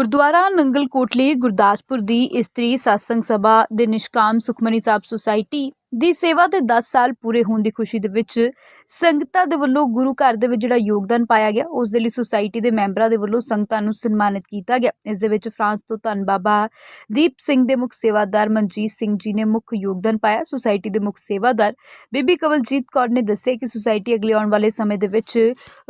ਗੁਰਦੁਆਰਾ ਨੰਗਲ ਕੋਟਲੀ ਗੁਰਦਾਸਪੁਰ ਦੀ ਇਸਤਰੀ satsang ਸਭਾ ਦੇ ਨਿਸ਼ਕਾਮ Sukhmani Sahib society ਦੀ ਸੇਵਾ ਦੇ 10 ਸਾਲ ਪੂਰੇ ਹੋਣ ਦੀ ਖੁਸ਼ੀ ਦੇ ਵਿੱਚ ਸੰਗਤਾਂ ਦੇ ਵੱਲੋਂ ਗੁਰੂ ਘਰ ਦੇ ਵਿੱਚ ਜਿਹੜਾ ਯੋਗਦਾਨ ਪਾਇਆ ਗਿਆ, ਉਸ ਦੇ ਲਈ ਸੁਸਾਇਟੀ ਦੇ ਮੈਂਬਰਾਂ ਦੇ ਵੱਲੋਂ ਸੰਗਤਾਂ ਨੂੰ ਸਨਮਾਨਿਤ ਕੀਤਾ ਗਿਆ। ਇਸ ਦੇ ਵਿੱਚ ਫਰਾਂਸ ਤੋਂ ਧੰਨ ਬਾਬਾ ਦੀਪ ਸਿੰਘ ਦੇ ਮੁੱਖ ਸੇਵਾਦਾਰ ਮਨਜੀਤ ਸਿੰਘ ਜੀ ਨੇ ਮੁੱਖ ਯੋਗਦਾਨ ਪਾਇਆ। ਸੁਸਾਇਟੀ ਦੇ ਮੁੱਖ ਸੇਵਾਦਾਰ ਬੀਬੀ ਕਵਲਜੀਤ ਕੌਰ ਨੇ ਦੱਸਿਆ ਕਿ ਸੁਸਾਇਟੀ ਅਗਲੇ ਆਉਣ ਵਾਲੇ ਸਮੇਂ ਦੇ ਵਿੱਚ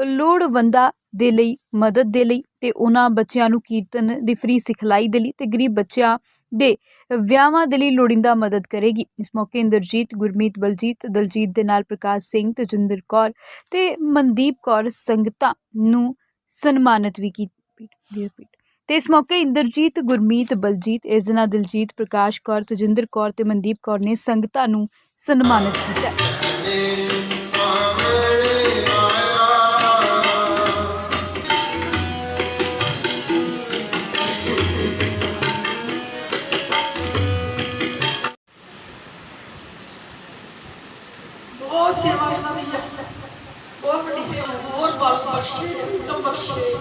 ਲੋੜਵੰਦਾਂ ਦੇ ਲਈ, ਮਦਦ ਦੇ ਲਈ ਤੇ ਉਹਨਾਂ ਬੱਚਿਆਂ ਨੂੰ ਕੀਰਤਨ ਦੀ ਫ੍ਰੀ ਸਿਖਲਾਈ ਦੇ ਲਈ ਤੇ ਗਰੀਬ ਬੱਚਿਆਂ ਦੇ ਵਿਆਹਾਂ ਦੇ ਲਈ ਲੋੜੀਂਦਾ ਮਦਦ ਕਰੇਗੀ। ਇਸ ਮੌਕੇ ਇੰਦਰਜੀਤ, ਗੁਰਮੀਤ, ਬਲਜੀਤ, ਦਲਜੀਤ ਦੇ ਨਾਲ ਪ੍ਰਕਾਸ਼ ਸਿੰਘ, ਤਜਿੰਦਰ ਕੌਰ ਤੇ ਮਨਦੀਪ ਕੌਰ ਸੰਗਤਾਂ ਨੂੰ ਸਨਮਾਨਿਤ ਵੀ ਕੀਤੀ ਤੇ ਇਸ ਮੌਕੇ ਇੰਦਰਜੀਤ, ਗੁਰਮੀਤ, ਬਲਜੀਤ ਇਜ਼ਨਾ ਦਿਲਜੀਤ, ਪ੍ਰਕਾਸ਼ ਕੌਰ, ਤਜਿੰਦਰ ਕੌਰ ਤੇ ਮਨਦੀਪ ਕੌਰ ਨੇ ਸੰਗਤਾਂ ਨੂੰ ਸਨਮਾਨਿਤ ਕੀਤਾ। ਬਹੁਤ ਸੇਵਾ ਉਹਨਾਂ ਦੀ ਹੈ ਬਹੁਤ ਵੱਡੀ ਸੇਵਾ, ਹੋਰ ਬਲ ਬਖਸ਼ੇ, ਉਤਮ ਬਖਸ਼ੇ,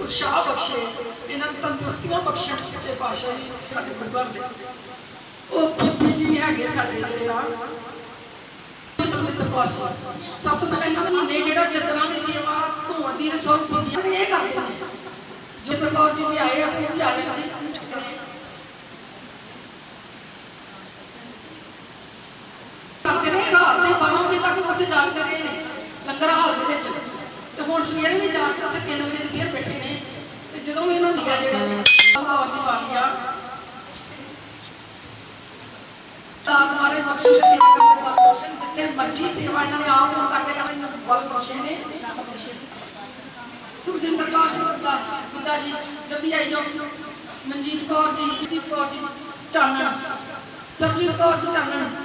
ਉਤਸ਼ਾਹ ਬਖਸ਼ੇ, ਇਹਨਾਂ ਨੂੰ ਤੰਦਰੁਸਤੀਆਂ ਬਖਸ਼ਣ, ਸੱਚੇ ਪਾਤਸ਼ਾਹ ਜੀ, ਸਾਡੇ ਪਰਿਵਾਰ ਦੇ। ਉਹ ਬੀਬੀ ਜੀ ਹੈਗੇ ਸਾਡੇ ਜਿਹੜੇ ਆ। ਪਵਿੱਤਰ ਸਭ ਤੋਂ ਪਹਿਲਾਂ ਇਹਨਾਂ ਦਾ ਮਹੀਨੇ ਜਿਹੜਾ ਚੰਦਰਾਂ ਦੀ ਸੇਵਾ ਧੋਣ ਦੀ ਰਸੋਈ ਇਹ ਕਰਦੇ ਨੇ। ਜਿੰਦਰ ਕੌਰ ਜੀ ਆਏ ਆ, ਉਹ ਜੀ। ਵਜੇ ਤੱਕ ਉੱਥੇ ਜਾਗਦੇ ਰਹੇ ਨੇ ਲੰਗਰ ਹਾਲ ਦੇ ਵਿੱਚ ਤੇ ਹੁਣ ਸਵੇਰੇ ਵੀ ਜਾ ਕੇ ਉੱਥੇ 3 ਵਜੇ ਦੀ ਫੇਰ ਬੈਠੇ ਨੇ ਤੇ ਜਦੋਂ ਵੀ ਇਹਨਾਂ ਨੂੰ ਲਿਆ ਜਿਹੜਾ ਕੌਰ ਦੀ ਵਾਲੀ ਆ ਤਾਂ ਤੁਹਾਰੇ ਬਖਸ਼ਣ ਦੇ ਸੇਵਾ ਕਰਦੇ ਬਲ ਬਖਸ਼ਣ ਜਿੱਥੇ ਮਰਜ਼ੀ ਸੇਵਾ ਇਹਨਾਂ ਨੇ ਆਪ ਨੂੰ ਕਰਦੇ ਕਰਦੇ ਇਹਨਾਂ ਨੂੰ ਬਲ ਬਖਸ਼ੇ ਨੇ ਸੁਖਜਿੰਦਰ ਕੌਰ ਜੀ ਦਾ ਪਿਤਾ ਜੀ ਜਲਦੀ ਆਈ ਜਾਓ ਮਨਜੀਤ ਕੌਰ ਜੀ ਸੁਦੀਪ ਕੌਰ ਜੀ ਚਾਨਣ ਸਰਬਜੀਤ ਕੌਰ ਜੀ ਚਾਨਣ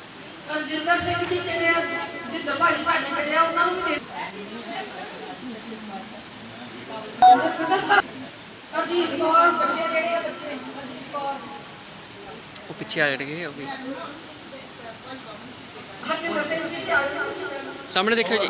ਰਜਿੰਦਰ ਸਿੰਘ ਜੀ ਜਿਹੜੇ ਆ ਜਿੱਦ ਭਾਈ ਸਾਡੇ ਜਿਹੜੇ ਆ ਉਹਨਾਂ ਨੂੰ ਵੀ ਦੇ ਅਜੀਤ ਕੌਰ ਬੱਚੇ ਜਿਹੜੇ ਆ ਬੱਚੇ ਅਜੀਤ ਕੌਰ। ਉਹ ਪਿੱਛੇ ਆ ਜਾਣਗੇ ਉਹ ਵੀ। ਹਰਜਿੰਦਰ ਸਿੰਘ ਜੀ ਤੇ ਆ ਗਏ। ਸਾਹਮਣੇ ਦੇਖਿਓ ਜੀ।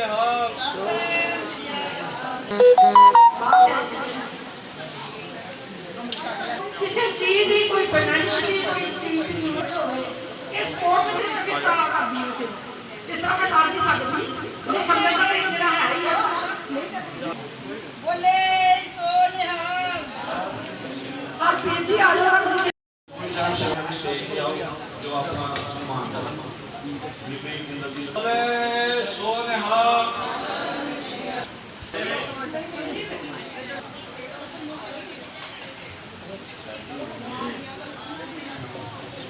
ہاں۔ کسی چیز ہی کوئی پنانچی کوئی چیز کی ضرورت ہو گئے کہ سپورٹ میں جب کس طرح کا بھی ہو چیز اس طرح میں ڈال نہیں سکتا؟ میں سمجھا کہ یہ جنہا ہے؟ ہی ہے بولے سونے ہاں۔ ہاں پھر جی آلو ہاں جو آپ کا مانتا ہے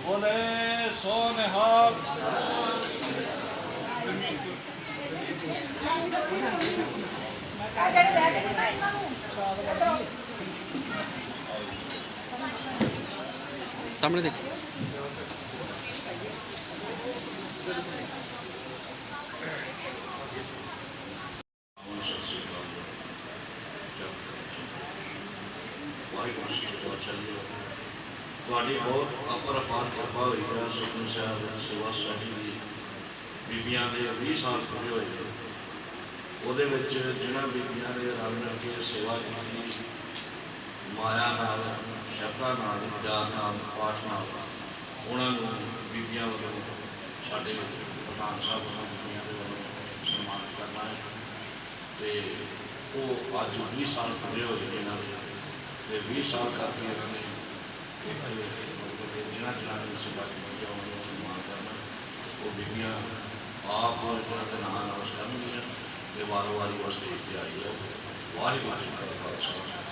বলে সোনে হক সামনে দেখি। ਦੇਖੋ ਵਾਹਿਗੁਰੂ ਜੀ ਕਾ ਤੁਹਾਡੀ ਬਹੁਤ ਅਪਰ ਅਪਾਰ ਕਿਰਪਾ ਹੋਈ ਹੈ ਸੁਖਨ ਸਾਹਿਬ ਸੇਵਾ ਸਾਡੀ ਦੀ ਬੀਬੀਆਂ ਦੇ 20 ਸਾਲ ਪੂਰੇ ਹੋਏ ਉਹਦੇ ਵਿੱਚ ਜਿਹਨਾਂ ਬੀਬੀਆਂ ਦੇ ਰਲ ਮਿਲ ਕੇ ਸੇਵਾ ਕੀਤੀ, ਮਾਇਆ ਨਾਲ ਸ਼ਬਦਾਂ ਨਾਲ, ਪਿਆਰ ਨਾਲ, ਪਾਠ ਨਾਲ, ਉਹਨਾਂ ਨੂੰ ਬੀਬੀਆਂ ਵੱਲੋਂ ਸਾਡੇ ਪ੍ਰਧਾਨ ਸਾਹਿਬ ਵੱਲੋਂ ਬੀਬੀਆਂ ਦੇ ਵੱਲੋਂ ਸਨਮਾਨਿਤ ਕਰਨਾ ਹੈ। ਤੇ ਉਹ ਅੱਜ 20 ਸਾਲ ਪੂਰੇ ਹੋਏ ਨੇ ਇਹਨਾਂ ਦੇ। ਤੇ 20 ਸਾਲ ਕਰਕੇ ਇਹਨਾਂ ਨੇ। ਇੱਕ ਜਿਹਨਾਂ ਜਿਹਨਾਂ ਨੇ ਸੇਵਾ ਕੀਤੀ ਹੈ ਉਹਨਾਂ ਨੂੰ ਸਨਮਾਨ ਕਰਨਾ ਉਹ ਬੀਬੀਆਂ ਆਪ ਉਹਨਾਂ ਦੇ ਨਾਂ ਨਾਲ ਕਰਨਗੀਆਂ ਤੇ ਵਾਰੋ ਵਾਰੀ ਉਹ ਸਟੇਜ ਤੇ ਆਈ ਹੈ ਵਾਹਿਗੁਰੂ ਜੀ ਕਾ ਖਾਲਸਾ।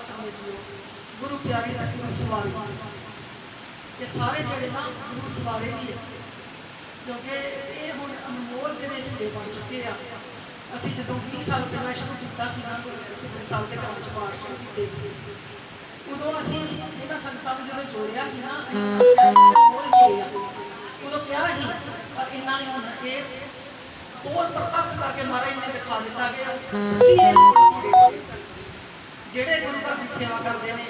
ਸਾਧ ਸੰਗਤ ਜੀਓ ਗੁਰੂ ਪਿਆਰੇ ਦਾ ਗੁਰੂ ਸਵਾਰੀ ਇਹ ਸਾਰੇ ਜਿਹੜੇ ਨਾ ਗੁਰੂ ਸਵਾਰੇ ਵੀ ਹੈ ਕਿਉਂਕਿ ਇਹ ਹੁਣ ਅਨਮੋਲ ਜਿਹੜੇ ਝੰਡੇ ਬਣ ਚੁੱਕੇ ਆ ਅਸੀਂ ਜਦੋਂ 20 ਸਾਲ ਪਹਿਲਾਂ ਸ਼ੁਰੂ ਕੀਤਾ ਸੀ ਨਾ ਸਿੱਧੇ ਸਾਲ ਦੇ ਕੰਮ ਚ ਪਾਠ ਸ਼ੁਰੂ ਕੀਤੇ ਸੀ ਉਦੋਂ ਅਸੀਂ ਇਹਨਾਂ ਸੰਗਤਾਂ ਨੂੰ ਜਦੋਂ ਜੋੜਿਆ ਸੀ ਨਾ ਅਸੀਂ ਅਨਮੋਲ ਜੋੜਿਆ ਉਦੋਂ ਕਿਹਾ ਸੀ ਪਰ ਇਹਨਾਂ ਨੇ ਹੁਣ ਇਹ ਬਹੁਤ ਪ੍ਰਤੱਖ ਕਰਕੇ ਮਹਾਰਾਜ ਨੇ ਦਿਖਾ ਦਿੱਤਾ ਕਿ ਸੱਚੀ ਇਹ ਗੁਰੂ ਜਿਹੜੇ ਗੁਰੂ ਘਰ ਦੀ ਸੇਵਾ ਕਰਦੇ ਨੇ,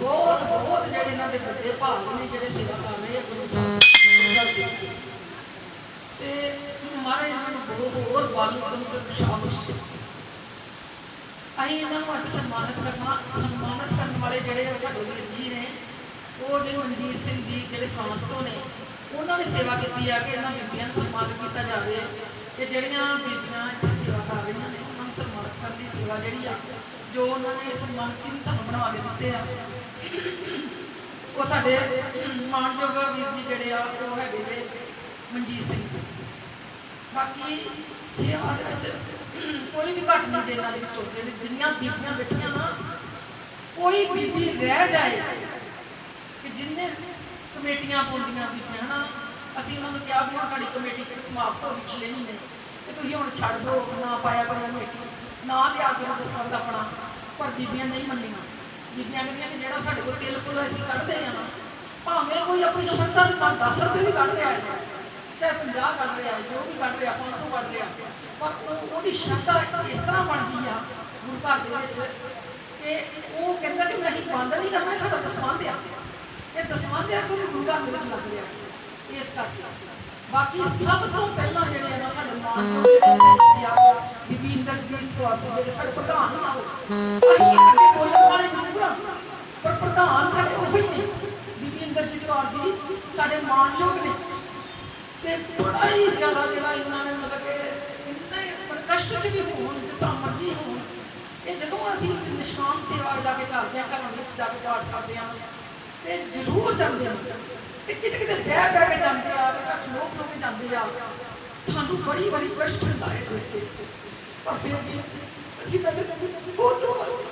ਬਹੁਤ ਬਹੁਤ ਜਿਹੜੇ ਇਹਨਾਂ ਦੇ ਵੱਡੇ ਭਾਗ ਨੇ ਜਿਹੜੇ ਸੇਵਾ ਕਰ ਰਹੇ ਆ ਗੁਰੂ ਸਾਹਿਬ ਦੇ ਤੇ ਮਹਾਰਾਜ ਇਹਨਾਂ ਨੂੰ ਬਹੁਤ ਹੋਰ ਬਲ ਉਦਮ ਤੇ ਅਸੀਂ ਇਹਨਾਂ ਨੂੰ ਅੱਜ ਸਨਮਾਨਿਤ ਕਰਨਾ, ਸਨਮਾਨਿਤ ਕਰਨ ਵਾਲੇ ਜਿਹੜੇ ਸਾਡੇ ਵੀਰ ਜੀ ਨੇ, ਉਹ ਜਿਹੜੇ ਮਨਜੀਤ ਸਿੰਘ ਜੀ ਜਿਹੜੇ ਫਰਾਂਸ ਤੋਂ ਨੇ, ਉਹਨਾਂ ਨੇ ਸੇਵਾ ਕੀਤੀ ਆ ਕਿ ਇਹਨਾਂ ਬੀਬੀਆਂ ਨੂੰ ਸਨਮਾਨਿਤ ਕੀਤਾ ਜਾਵੇ ਤੇ ਜਿਹੜੀਆਂ ਬੀਬੀਆਂ ਇੱਥੇ ਸੇਵਾ ਕਰ ਰਹੀਆਂ ਨੇ, ਉਹਨਾਂ ਨੂੰ ਸਨਮਾਨਿਤ ਕਰਨ ਦੀ ਸੇਵਾ ਜਿਹੜੀ ਆ ਜੋ ਉਹਨਾਂ ਨੇ ਸਨਮਾਨ ਚਿੰਨ੍ਹ ਸਾਨੂੰ ਬਣਵਾ ਕੇ ਦਿੱਤੇ ਆ। ਉਹ ਸਾਡੇ ਮਾਨਯੋਗ ਵੀਰ ਜੀ ਜਿਹੜੇ ਆ, ਉਹ ਹੈਗੇ ਨੇ ਮਨਜੀਤ ਸਿੰਘ। ਬਾਕੀ ਸੇਵਾ ਦੇ ਵਿੱਚ ਕੋਈ ਵੀ ਘੱਟ ਨਹੀਂ ਦੇ ਦੇ ਵਿੱਚੋਂ, ਜਿਹੜੇ ਜਿੰਨੀਆਂ ਬੀਬੀਆਂ ਬੈਠੀਆਂ ਨਾ, ਕੋਈ ਬੀਬੀ ਰਹਿ ਜਾਏ ਕਿ ਜਿੰਨੇ ਕਮੇਟੀਆਂ ਪਾਉਂਦੀਆਂ ਬੀਬੀਆਂ, ਹਨਾ? ਅਸੀਂ ਉਹਨਾਂ ਨੂੰ ਕਿਹਾ ਵੀ ਹੁਣ ਤੁਹਾਡੀ ਕਮੇਟੀ ਕਿ ਸਮਾਪਤ ਹੋ ਗਈ ਪਿਛਲੇ ਮਹੀਨੇ, ਤੇ ਤੁਸੀਂ ਹੁਣ ਛੱਡ ਦਿਓ, ਨਾ ਪਾਇਆ ਕਰੋ ਕਮੇਟੀ। ਨਾ ਦਿਆ ਕਰੋ ਦਸਵੰਦ ਆਪਣਾ ਪਰ ਬੀਬੀਆਂ ਨਹੀਂ ਮੰਨੀਆਂ। ਬੀਬੀਆਂ ਕਹਿੰਦੀਆਂ ਕਿ ਜਿਹੜਾ ਸਾਡੇ ਕੋਲ ਤਿਲ ਫੁੱਲ ਅਸੀਂ ਕੱਢਦੇ ਆ ਨਾ, ਭਾਵੇਂ ਕੋਈ ਆਪਣੀ ਸ਼ਰਧਾ ਦੇ ਨਾਲ 10 ਰੁਪਏ ਵੀ ਕੱਢ ਰਿਹਾ ਹੈ, ਚਾਹੇ 50 ਕੱਢ ਰਿਹਾ ਜੋ ਵੀ ਕੱਢ ਰਿਹਾ 500 ਕੱਢ ਰਿਹਾ, ਪਰ ਉਹਦੀ ਸ਼ਰਧਾ ਇਸ ਤਰ੍ਹਾਂ ਬਣਦੀ ਆ ਗੁਰੂ ਘਰ ਦੇ ਵਿੱਚ ਕਿ ਉਹ ਕਹਿੰਦਾ ਕਿ ਮੈਂ ਬੰਦ ਨਹੀਂ ਕਰਨਾ ਸਾਡਾ ਦਸਵੰਧ ਆ। ਇਹ ਦਸਵੰਧ ਆ ਗੁਰੂ ਗੁਰੂ ਘਰ ਦੇ ਵਿੱਚ ਲੱਗ ਰਿਹਾ ਇਸ ਕਰਕੇ। ਬਾਕੀ ਸਭ ਤੋਂ ਪਹਿਲਾਂ ਜਿਹੜੇ ਆ ਸਾਡੇ ਮਾਨ ਬੀਬੀ ਇੰਦਰਜੀਤ ਕੌਰ ਜੀ ਜਿਹੜੇ ਸਾਡੇ ਪ੍ਰਧਾਨ ਆ ਉਹ ਅਸੀਂ ਅੱਗੇ ਬੋਲਣ ਵਾਲੇ ਜ਼ਰੂਰ ਪਰ ਪ੍ਰਧਾਨ ਸਾਡੇ ਉਹ ਹੀ ਨੇ ਬੀਬੀ ਇੰਦਰਜੀਤ ਕੌਰ ਜੀ ਸਾਡੇ ਮਾਨਯੋਗ ਨੇ ਤੇ ਬੜਾ ਹੀ ਜ਼ਿਆਦਾ ਜਿਹੜਾ ਇਹਨਾਂ ਨੇ ਮਤਲਬ ਕਿ ਇੰਨੇ ਕਸ਼ਟ ਚ ਵੀ ਹੋਣ ਜਿਸ ਤਰ੍ਹਾਂ ਮਰਜ਼ੀ ਹੋਣ ਇਹ ਜਦੋਂ ਅਸੀਂ ਨਿਸ਼ਕਾਮ ਸੇਵਾ ਜਾ ਕੇ ਕਰਦੇ ਹਾਂ ਘਰਾਂ ਵਿੱਚ ਜਾ ਕੇ ਪਾਠ ਕਰਦੇ ਹਾਂ ਤੇ ਜ਼ਰੂਰ ਜਾਂਦੇ ਹਾਂ ਤੇ ਕਿਤੇ ਕਿਤੇ ਬਹਿ ਬਹਿ ਕੇ ਜਾਂਦੇ ਆ। ਲੋਕ ਲੋਕ ਜਾਂਦੇ ਆ ਸਾਨੂੰ ਬੜੀ ਬੜੀ ਕਸ਼ਟ ਹੁੰਦਾ ਹੈ Pag sinabi, sinabi, boto, ano